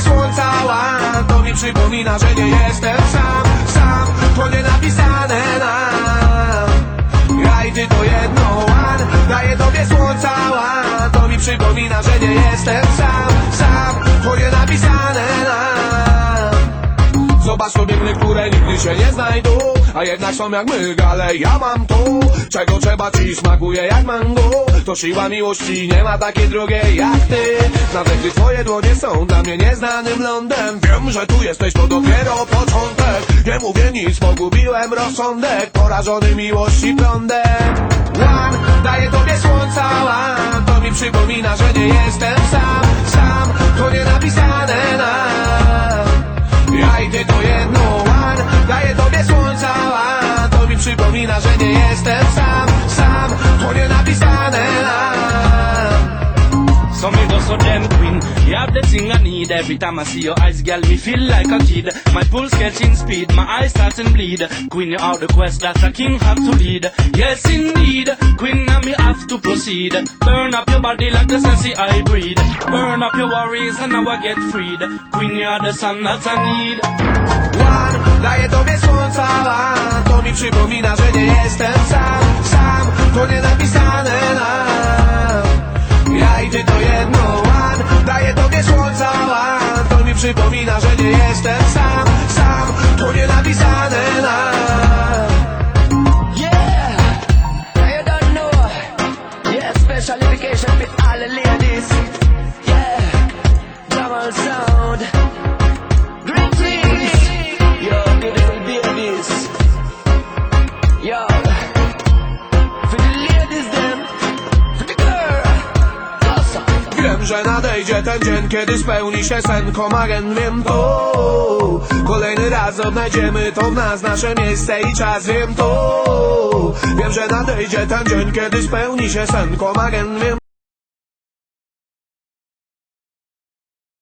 słońca łan To mi przypomina, że nie jestem sam Sam, to nie napisane nam Ja i ty to jedno łan Daję tobie słońca łan To mi przypomina, że nie jestem sam Sam, to nie napisane nam Zobacz to biegnie, które nigdy się nie znajdą A jednak są jak my, ale ja mam tu Czego trzeba ci smakuje jak mango. To siła miłości, nie ma takiej drugiej jak ty. Nawet gdy twoje dłonie są dla mnie nieznanym lądem. Wiem, że tu jesteś, to dopiero początek. Nie mówię nic, pogubiłem rozsądek. Porażony miłości prądem. Łan, daję tobie słońca łan. To mi przypomina, że nie jestem Sam, So me go so damn queen. You have the thing I need. Every time I see your eyes, girl, me feel like a kid. My pulse catching speed, my eyes starting bleed. Queen, you out the quest that a king have to lead. Yes, indeed. Queen, now me have to proceed. Burn up your body like the sensi I breathe Burn up your worries and now I get freed. Queen, you are the sun that I need. Słońca łan To mi przypomina, że nie jestem sam Sam, to nie napisane nam Yeah, you don't know. Yeah, special education with all the ladies. Wiem, że nadejdzie ten dzień, kiedy spełni się sen. Komagen, wiem to. Kolejny raz odnajdziemy to w nas, nasze miejsce i czas, wiem to. Wiem, że nadejdzie ten dzień, kiedy spełni się sen. Komagen, wiem